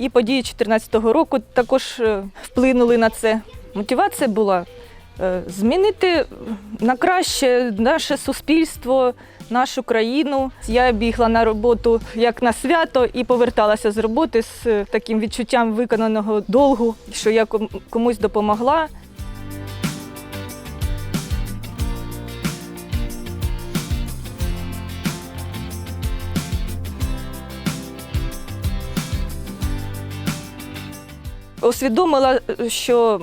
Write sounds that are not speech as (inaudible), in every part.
І події 2014 року також е, вплинули на це. Мотивація була е, змінити на краще наше суспільство, нашу країну. Я бігла на роботу як на свято і поверталася з роботи з е, таким відчуттям виконаного долгу, що я ком- комусь допомогла. Усвідомила, що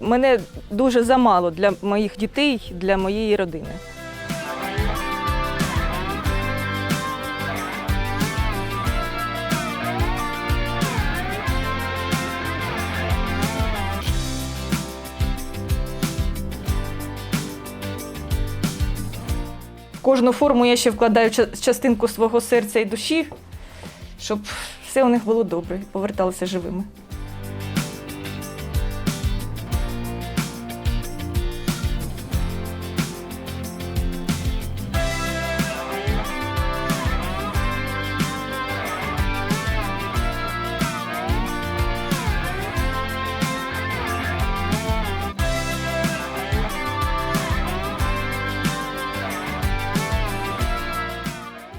мене дуже замало для моїх дітей, для моєї родини. Кожну форму я ще вкладаю ча- частинку свого серця і душі, щоб все у них було добре і поверталися живими.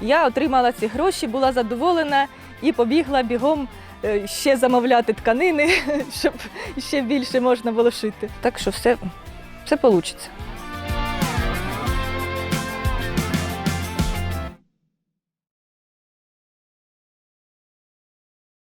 Я отримала ці гроші, була задоволена і побігла бігом е, ще замовляти тканини, (laughs) щоб ще більше можна було шити. Так що все, все вийде.